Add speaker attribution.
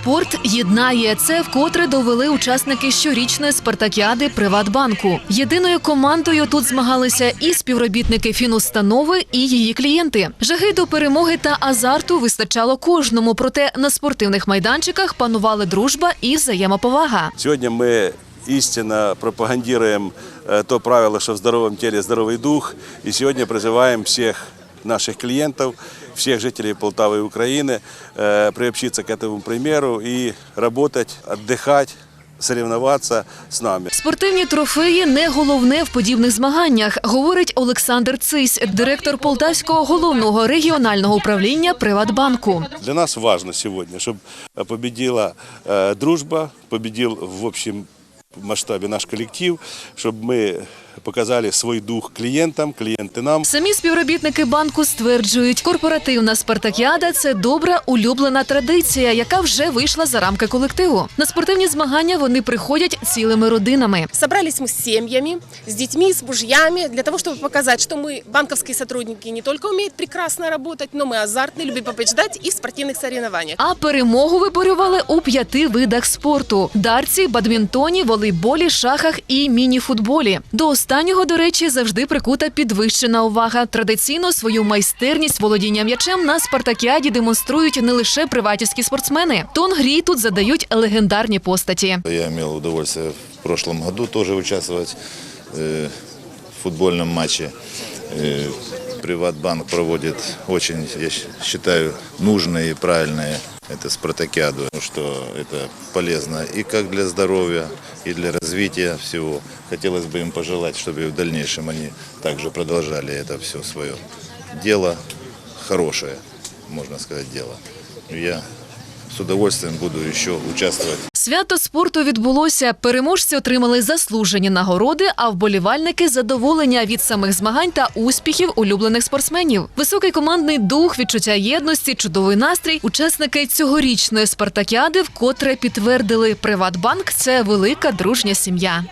Speaker 1: Спорт єднає. Це вкотре довели учасники щорічної спартакіади Приватбанку. Єдиною командою тут змагалися і співробітники фінустанови, і її клієнти. Жаги до перемоги та азарту вистачало кожному. Проте на спортивних майданчиках панували дружба і взаємоповага.
Speaker 2: Сегодня мы истинно пропагандируем э, то правило, что в здоровом теле здоровый дух. И сегодня призываем всех наших клиентов, всех жителей Полтавы и Украины э, приобщиться к этому примеру и работать, отдыхать, соревноваться с нами.
Speaker 1: Спортивні трофеї не головне в подібних змаганнях, говорить Олександр Цись, директор Полтавського головного регіонального управління Приватбанку.
Speaker 2: Для нас важно сегодня, чтобы победила э, дружба, победил в общем масштабе наш коллектив, чтобы мы показали свой дух клиентам, клиенты нам.
Speaker 1: Самі співробітники банку стверджують, корпоративна спартакіада це добра улюблена традиція, яка вже вийшла за рамки колективу. На спортивні змагання вони приходять цілими родинами.
Speaker 3: Собрались мы с семьями, с детьми, с мужьями, для того, чтобы показать, что мы, банковские сотрудники, не только умеют прекрасно работать, но мы азартны, любим побеждать и в спортивных соревнованиях.
Speaker 1: А перемогу виборювали у п'яти видах спорту: дарці, бадмінтоні, волейболі, шахах і мініфутболі. До останнього, до речі, завжди прикута підвищена увага. Традиційно свою майстерність володіння м'ячем на спартакіаді демонструють не лише приватівські спортсмени. Тон грі тут задають легендарні постаті.
Speaker 4: Я имел удовольствие в прошлом году тоже участвовать э, в футбольном матче. Э, Приватбанк проводит очень, я щ- считаю, нужные и правильные это спартакиаду, что это полезно и как для здоровья, и для развития всего. Хотелось бы им пожелать, чтобы в дальнейшем они также продолжали это все свое дело, хорошее, можно сказать, дело. Я с удовольствием буду еще участвовать
Speaker 1: Свято спорту відбулося. Переможці отримали заслужені нагороди, а вболівальники задоволення від самих змагань та успіхів улюблених спортсменів. Високий командний дух, відчуття єдності, чудовий настрій. Учасники цьогорічної спартакіади вкотре підтвердили, Приватбанк це велика дружня сім'я.